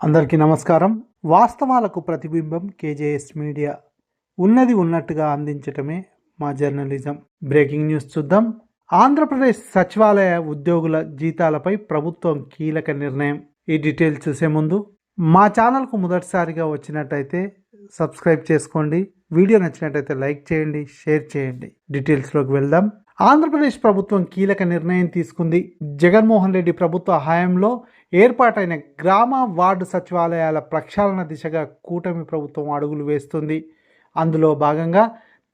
అందరికీ నమస్కారం. వాస్తవాలకు ప్రతిబింబం కేజేఎస్ మీడియా. ఉన్నది ఉన్నట్టుగా అందించటమే మా జర్నలిజం. బ్రేకింగ్ న్యూస్ చూద్దాం. ఆంధ్రప్రదేశ్ సచివాలయ ఉద్యోగుల జీతాలపై ప్రభుత్వం కీలక నిర్ణయం. ఈ డీటెయిల్స్ చూసే ముందు మా ఛానల్కు మొదటిసారిగా వచ్చినట్టయితే సబ్స్క్రైబ్ చేసుకోండి. వీడియో నచ్చినట్టయితే లైక్ చేయండి షేర్ చేయండి. డీటెయిల్స్లోకి వెళ్దాం. ఆంధ్రప్రదేశ్ ప్రభుత్వం కీలక నిర్ణయం తీసుకుంది. జగన్మోహన్ రెడ్డి ప్రభుత్వ హయాంలో ఏర్పాటైన గ్రామ వార్డు సచివాలయాల ప్రక్షాళన దిశగా కూటమి ప్రభుత్వం అడుగులు వేస్తుంది. అందులో భాగంగా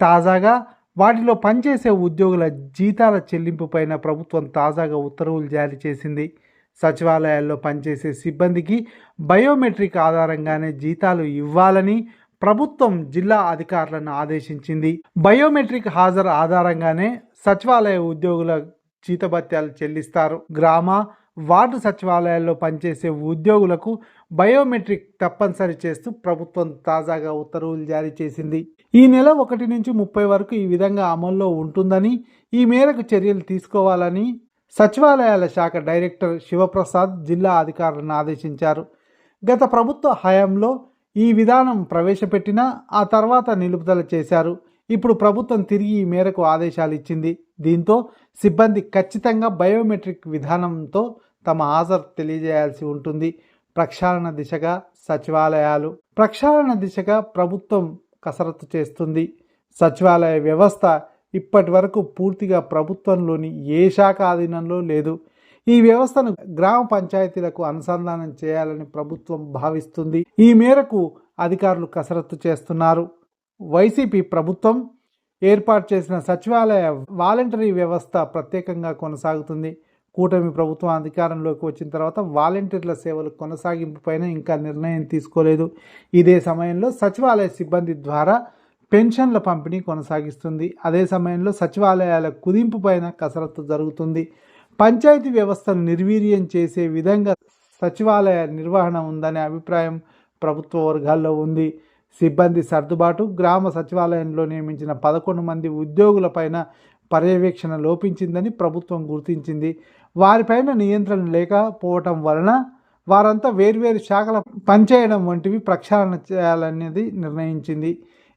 తాజాగా వాటిలో పనిచేసే ఉద్యోగుల జీతాల చెల్లింపుపైన ప్రభుత్వం తాజాగా ఉత్తర్వులు జారీ చేసింది. సచివాలయాల్లో పనిచేసే సిబ్బందికి బయోమెట్రిక్ ఆధారంగానే జీతాలు ఇవ్వాలని ప్రభుత్వం జిల్లా అధికారులను ఆదేశించింది. బయోమెట్రిక్ హాజరు ఆధారంగానే సచివాలయ ఉద్యోగుల జీతభత్యాలు చెల్లిస్తారు. గ్రామ వార్డు సచివాలయాల్లో పనిచేసే ఉద్యోగులకు బయోమెట్రిక్ తప్పనిసరి చేస్తూ ప్రభుత్వం తాజాగా ఉత్తర్వులు జారీ చేసింది. ఈ నెల ఒకటి నుంచి ముప్పై వరకు ఈ విధంగా అమల్లో ఉంటుందని ఈ మేరకు చర్యలు తీసుకోవాలని సచివాలయాల శాఖ డైరెక్టర్ శివప్రసాద్ జిల్లా అధికారులను ఆదేశించారు. గత ప్రభుత్వ హయాంలో ఈ విధానం ప్రవేశపెట్టినా ఆ తర్వాత నిలుపుదల చేశారు. ఇప్పుడు ప్రభుత్వం తిరిగి ఈ మేరకు ఆదేశాలు ఇచ్చింది. దీంతో సిబ్బంది ఖచ్చితంగా బయోమెట్రిక్ విధానంతో తమ హాజరు తెలియజేయాల్సి ఉంటుంది. ప్రక్షాళన దిశగా సచివాలయాలు ప్రక్షాళన దిశగా ప్రభుత్వం కసరత్తు చేస్తుంది. సచివాలయ వ్యవస్థ ఇప్పటి వరకు పూర్తిగా ప్రభుత్వంలోని ఏ శాఖ ఆధీనంలో లేదు. ఈ వ్యవస్థను గ్రామ పంచాయతీలకు అనుసంధానం చేయాలని ప్రభుత్వం భావిస్తుంది. ఈ మేరకు అధికారులు కసరత్తు చేస్తున్నారు. వైసీపీ ప్రభుత్వం ఏర్పాటు చేసిన సచివాలయ వాలంటరీ వ్యవస్థ ప్రత్యేకంగా కొనసాగుతుంది. కూటమి ప్రభుత్వం అధికారంలోకి వచ్చిన తర్వాత వాలంటీర్ల సేవలు కొనసాగింపుపైన ఇంకా నిర్ణయం తీసుకోలేదు. ఇదే సమయంలో సచివాలయ సిబ్బంది ద్వారా పెన్షన్ల పంపిణీ కొనసాగిస్తుంది. అదే సమయంలో సచివాలయాల కుదింపు పైన కసరత్తు జరుగుతుంది. పంచాయతీ వ్యవస్థను నిర్వీర్యం చేసే విధంగా సచివాలయ నిర్వహణ ఉందనే అభిప్రాయం ప్రభుత్వ వర్గాల్లో ఉంది. సిబ్బంది సర్దుబాటు గ్రామ సచివాలయంలో నియమించిన పదకొండు మంది ఉద్యోగులపైన పర్యవేక్షణ లోపించిందని ప్రభుత్వం గుర్తించింది. వారిపైన నియంత్రణ లేకపోవటం వలన వారంతా వేర్వేరు శాఖల పనిచేయడం వంటివి ప్రక్షాళన చేయాలనేది నిర్ణయించింది.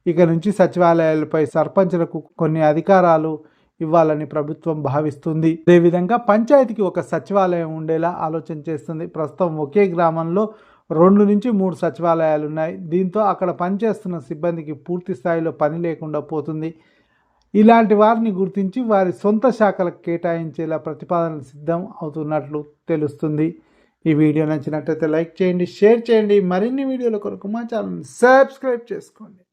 ఇక నుంచి సచివాలయాలపై సర్పంచులకు కొన్ని అధికారాలు ఇవ్వాలని ప్రభుత్వం భావిస్తుంది. అదేవిధంగా పంచాయతీకి ఒక సచివాలయం ఉండేలా ఆలోచన చేస్తుంది. ప్రస్తుతం ఒకే గ్రామంలో రెండు నుంచి మూడు సచివాలయాలు ఉన్నాయి. దీంతో అక్కడ పనిచేస్తున్న సిబ్బందికి పూర్తి స్థాయిలో పని లేకుండా పోతుంది. ఇలాంటి వారిని గుర్తించి వారి సొంత శాఖలకు కేటాయించేలా ప్రతిపాదనలు సిద్ధం అవుతున్నట్లు తెలుస్తుంది. ఈ వీడియో నచ్చినట్లయితే లైక్ చేయండి షేర్ చేయండి. మరిన్ని వీడియోల కొరకు మా ఛానల్ సబ్స్క్రైబ్ చేసుకోండి.